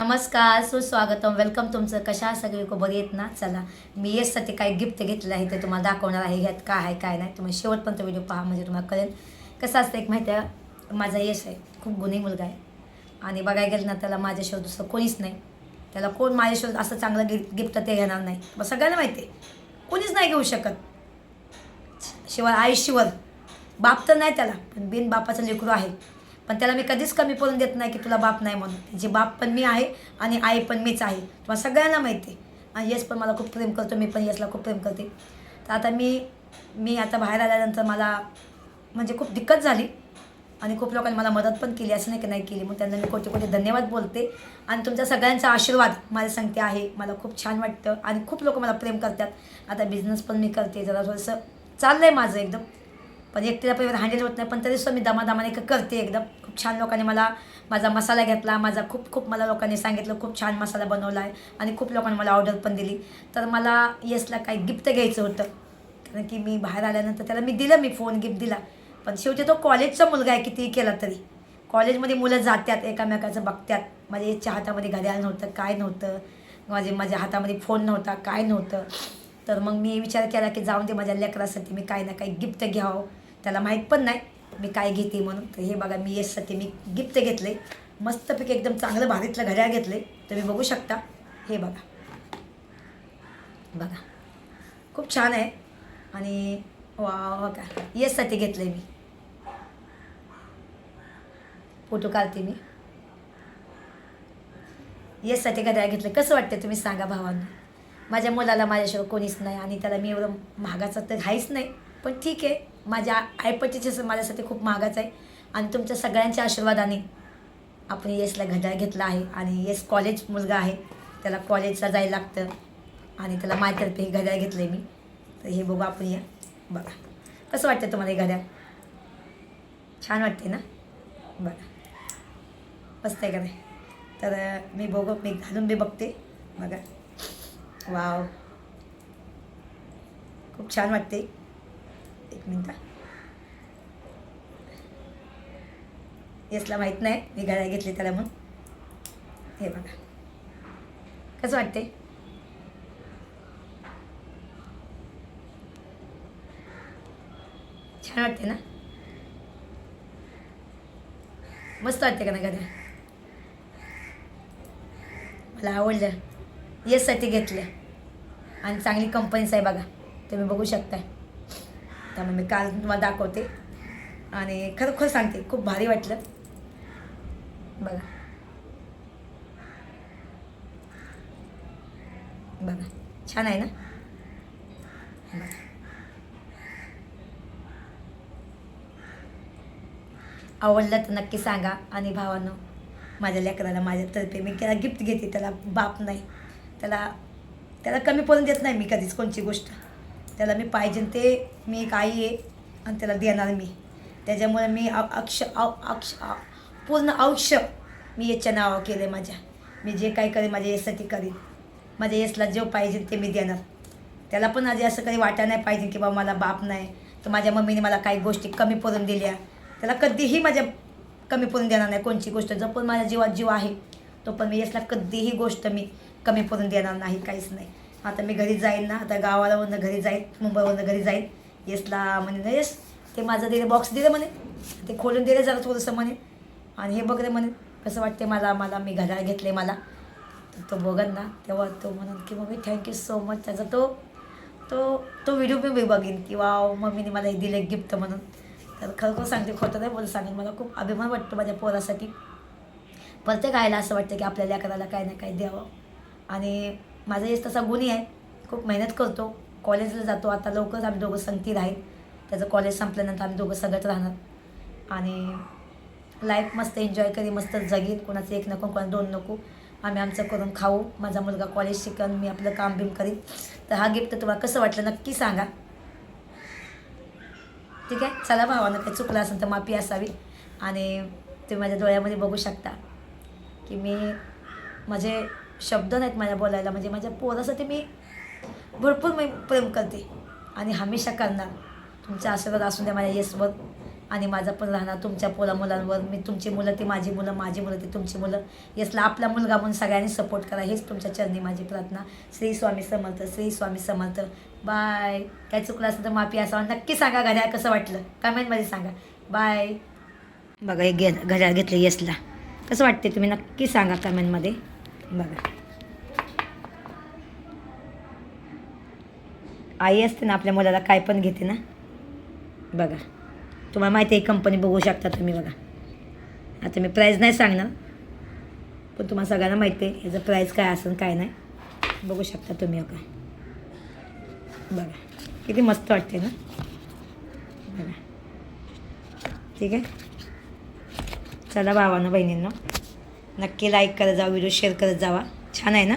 नमस्कार सुस्वागतम. वेलकम तुमचं कशा सगळी सगळे को बरी येत ना? चला मी येससाठी काही गिफ्ट घेतलं आहे ते तुम्हाला दाखवणार आहे. ह्यात काय आहे काय नाही. तुम्ही शेवटपर्यंत व्हिडिओ पहा म्हणजे तुम्हाला कळेल. कसं असतं एक माहिती आहे माझा यश आहे. खूप गुन्हे मुलगा आहे. आणि बघायला गेलं ना त्याला माझ्याशिवाय दुसरं कोणीच नाही. त्याला कोण माझ्याशिवाय असं चांगलं गिफ्ट गिफ्ट ते घेणार नाही. मग सगळ्यांना माहिती आहे. कोणीच नाही घेऊ शकत. शिवाय आयुष्यवर बाप तर नाही त्याला पण बिन बापाचं लेकरू आहे. पण त्याला मी कधीच कमी पडून देत नाही की तुला बाप नाही म्हणून. त्याची बाप पण मी आहे आणि आई पण मीच आहे. तुम्हाला सगळ्यांना माहिती आहे. आणि यश पण मला खूप प्रेम करतो मी पण यशला खूप प्रेम करते. तर आता मी मी आता बाहेर आल्यानंतर मला म्हणजे खूप दिक्कत झाली आणि खूप लोकांनी मला मदत पण केली असं नाही की नाही केली. मग त्यांना मी कोटी कोटी धन्यवाद बोलते आणि तुमच्या सगळ्यांचा आशीर्वाद माझ्या सांगते आहे. मला खूप छान वाटतं आणि खूप लोक मला प्रेम करतात. आता बिझनेस पण मी करते जरा थोडंसं चाललं आहे माझं एकदम. पण एकटीला पण हँडल होत नाही पण तरी सुद्धा मी दमादमाने करते एकदम. खूप छान लोकांनी मला माझा मसाला घेतला माझा खूप खूप मला लोकांनी सांगितलं खूप छान मसाला बनवला आहे आणि खूप लोकांनी मला ऑर्डर पण दिली. तर मला येसला काही गिफ्ट घ्यायचं होतं. कारण की मी बाहेर आल्यानंतर त्याला मी दिलं मी फोन गिफ्ट दिला. पण शेवटी तो कॉलेजचा मुलगा आहे कितीही केला तरी. कॉलेजमध्ये मुलं जातात एकामेकाचं बघतात माझ्या याच्या हातामध्ये घड्याळ नव्हतं काय नव्हतं. माझे माझ्या हातामध्ये फोन नव्हता काय नव्हतं. तर मग मी विचार केला की जाऊन दे माझ्या लेकरासाठी मी काही ना काही गिफ्ट घ्यावं. त्याला माहीत पण नाही मी काय घेते म्हणून. तर हे बघा मी येससाठी मी गिफ्ट घेतले. मस्तपैकी एकदम चांगलं भारीतलं घड्याळ घेतले. तुम्ही बघू शकता. हे बघा. बघा. खूप छान आहे. आणि वा का येससाठी घेतलं मी. फोटो काढते मी. येससाठी घड्याळ घेतलं. कसं वाटतं तुम्ही सांगा भावांना. माझ्या मुलाला माझ्याशिवाय कोणीच नाही आणि त्याला मी एवढं महागाचं तर आहेच नाही. पण ठीक आहे. माझ्या आईपट्टीचे माझ्यासाठी खूप महागाचं आहे. आणि तुमच्या सगळ्यांच्या आशीर्वादाने आपण येसला घड्याळ घेतला आहे आणि येस कॉलेज मुलगा आहे. त्याला कॉलेजला जायला लागतं. आणि त्याला माझ्यातर्फे हे घड्याळ घेतलं आहे मी. तर हे बघू आपण या. बघा. कसं वाटतं तुम्हाला हे घड्याळ? छान वाटते ना? बघा. मस्त आहे का नाही? तर मी बघू मी घालून बी बघते. बघा. वाव. खूप छान वाटते एक मिनटं. येसला माहीत नाही मी घड्याळ घेतली त्याला म्हणून. हे बघा. कसं वाटते छान वाटते ना? मस्त वाटते का ना गाड्या मला आवडलं. येससाठी घेतलं. आणि चांगली कंपनीच आहे बघा. तुम्ही बघू शकताय. त्यामुळे मी काल तुम्हाला दाखवते. आणि खरोखर सांगते खूप भारी वाटलं. बघा. बघा छान आहे ना? बघा. आवडलं तर नक्की सांगा. आणि भावानं माझ्या लेकराला माझ्यातर्फे मी त्याला गिफ्ट घेते. त्याला बाप नाही. त्याला त्याला कमी पडून देत नाही मी कधीच कोणची गोष्ट. त्याला मी पाहिजे ते मी एक आई आहे आणि त्याला देणार मी. त्याच्यामुळे मी अ- अक्ष अक्ष पूर्ण आयुष्य मी याच्या नावावर केलं माझ्या. मी जे काही करेन माझ्या येससाठी करीन. माझ्या येसला जे पाहिजे ते मी देणार. त्याला पण आधी असं कधी वाटा नाही पाहिजे की बाबा मला बाप नाही. तर माझ्या मम्मीने मला काही गोष्टी कमी पडून दिल्या. त्याला कधीही माझ्या कमी पडून देणार नाही कोणची गोष्ट. जो पण माझ्या जीवात जीव आहे तो पण मी यसला कधीही गोष्ट मी कमी पडून देणार नाही काहीच नाही. आता मी घरी जाईन ना आता गावालावरनं घरी जाईन मुंबईवरनं घरी जाईन. येसला म्हणे ना येस. ते माझं दिले बॉक्स दिलं म्हणे. ते खोलून दिलं जरा थोडंसं म्हणे. आणि हे बघ रे म्हणे कसं वाटते मला मला मी घड्याळ घेतले मला. तो बघत ना तेव्हा तो म्हणून की मम्मी थँक्यू सो मच त्याचा तो तो तो व्हिडिओ मी मी की वा मम्मीने मला हे दिलं गिफ्ट म्हणून. तर खरोखर सांगते खोटं नाही बोल सांगेन मला खूप अभिमान वाटतो माझ्या पोरासाठी. प्रत्येक आयला असं वाटतं की आपल्या लेकराला काही ना काही द्यावं. आणि माझा यश तसा गुन्हे आहे. खूप मेहनत करतो. कॉलेजला जातो. आता लवकरच आम्ही दोघं संगतीत आहेत. त्याचं कॉलेज संपल्यानंतर आम्ही दोघं सगळ्यात राहणार. आणि लाईफ मस्त एन्जॉय करी मस्त जगीन कोणाचं एक नको कोणा दोन नको. आम्ही आमचं करून खाऊ. माझा मुलगा कॉलेज शिकन मी आपलं काम बिम करीन. तर हा गिफ्ट तुम्हाला कसं वाटलं नक्की सांगा. ठीक आहे? चला भावानं काही चुकलं असेल तर माफी असावी. आणि तुम्ही माझ्या डोळ्यामध्ये बघू शकता की मी माझे शब्द नाहीत माझ्या बोलायला. म्हणजे माझ्या पोरासाठी मी भरपूर मी प्रेम करते. आणि हमेशा करणार. तुमचा आशीर्वाद असून द्या माझ्या येसवर आणि माझा पण राहणार तुमच्या पोला मुलांवर. मी तुमची मुलं ती माझी मुलं माझी मुलं ती तुमची मुलं. येसला आपला मुलगा म्हणून सगळ्यांनी सपोर्ट करा. हेच तुमच्या चरणी माझी प्रार्थना. श्री स्वामी समर्थ श्री स्वामी समर्थ. बाय काय चुकलं असेल तर माफी असावं. नक्की सांगा घड्याळ कसं वाटलं. कमेंटमध्ये सांगा. बाय बघा हे घे घड्याळ घेतलं येसला. कसं वाटते तुम्ही नक्की सांगा कमेंटमध्ये बघा. आई असते ना आपल्या मुलाला काय पण घेते ना. बघा. तुम्हाला माहिती आहे कंपनी बघू शकता तुम्ही बघा. आता मी प्राईज नाही सांगणार पण तुम्हाला सगळ्यांना माहिती आहे याचं प्राईज काय असेल काय नाही. बघू शकता तुम्ही काय बघा. किती मस्त वाटते ना. बघा. ठीक आहे? चला भावानं बहिणींना. नक्की लाईक करत जावा व्हिडिओ शेअर करत जावा. छान आहे ना?